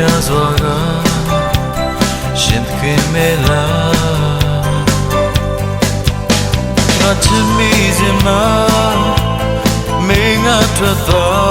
များစွာကရှင်သခင်မဲလာငါချစ်မိစင်မှာမင်းငါထွက်သွား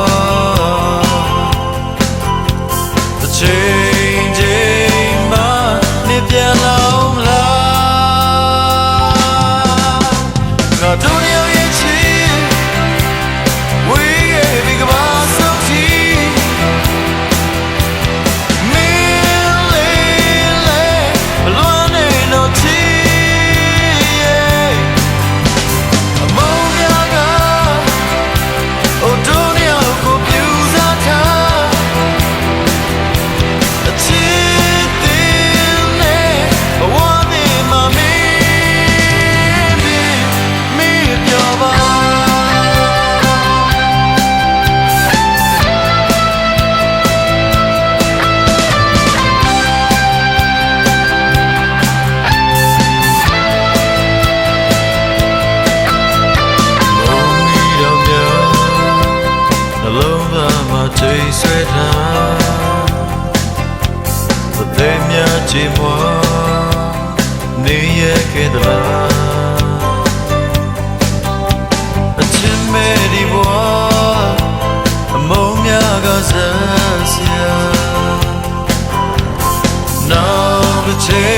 တာသတဲ့မြတ်ချေမွာနေရခဲ့တလားအချင်းမဲ့ဒီဘွာအမုံများကစံစရာ Now the change